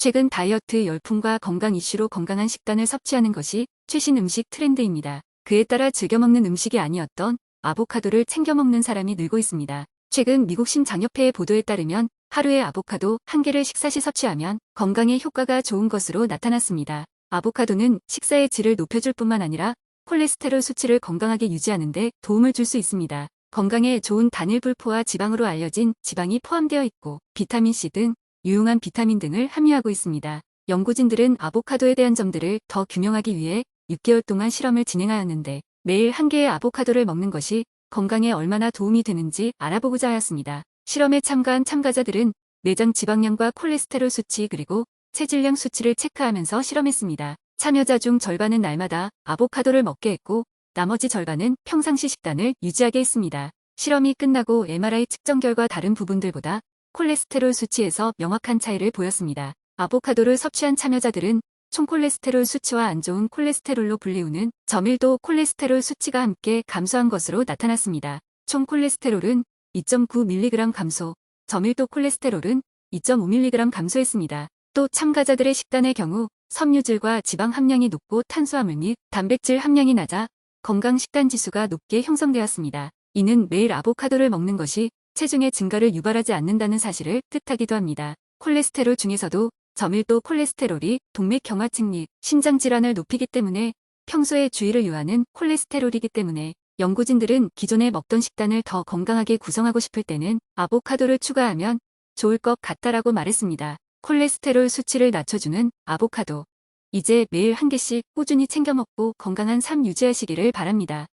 최근 다이어트 열풍과 건강 이슈로 건강한 식단을 섭취하는 것이 최신 음식 트렌드입니다. 그에 따라 즐겨 먹는 음식이 아니었던 아보카도를 챙겨 먹는 사람이 늘고 있습니다. 최근 미국 심장협회의 보도에 따르면 하루에 아보카도 한 개를 식사 시 섭취하면 건강에 효과가 좋은 것으로 나타났습니다. 아보카도는 식사의 질을 높여줄 뿐만 아니라 콜레스테롤 수치를 건강하게 유지하는 데 도움을 줄 수 있습니다. 건강에 좋은 단일 불포와 지방으로 알려진 지방이 포함되어 있고 비타민C 등 유용한 비타민 등을 함유하고 있습니다. 연구진들은 아보카도에 대한 점들을 더 규명하기 위해 6개월 동안 실험을 진행하였는데 매일 한 개의 아보카도를 먹는 것이 건강에 얼마나 도움이 되는지 알아보고자 하였습니다. 실험에 참가한 참가자들은 내장 지방량과 콜레스테롤 수치 그리고 체질량 수치를 체크하면서 실험했습니다. 참여자 중 절반은 날마다 아보카도를 먹게 했고 나머지 절반은 평상시 식단을 유지하게 했습니다. 실험이 끝나고 MRI 측정 결과 다른 부분들보다 콜레스테롤 수치에서 명확한 차이를 보였습니다. 아보카도를 섭취한 참여자들은 총 콜레스테롤 수치와 안 좋은 콜레스테롤로 불리우는 저밀도 콜레스테롤 수치가 함께 감소한 것으로 나타났습니다. 총 콜레스테롤은 2.9mg 감소, 저밀도 콜레스테롤은 2.5mg 감소했습니다. 또 참가자들의 식단의 경우 섬유질과 지방 함량이 높고 탄수화물 및 단백질 함량이 낮아 건강 식단 지수가 높게 형성되었습니다. 이는 매일 아보카도를 먹는 것이 체중의 증가를 유발하지 않는다는 사실을 뜻하기도 합니다. 콜레스테롤 중에서도 저밀도 콜레스테롤이 동맥 경화증 및 심장 질환을 높이기 때문에 평소에 주의를 요하는 콜레스테롤이기 때문에 연구진들은 기존에 먹던 식단을 더 건강하게 구성하고 싶을 때는 아보카도를 추가하면 좋을 것 같다라고 말했습니다. 콜레스테롤 수치를 낮춰주는 아보카도. 이제 매일 한 개씩 꾸준히 챙겨 먹고 건강한 삶 유지하시기를 바랍니다.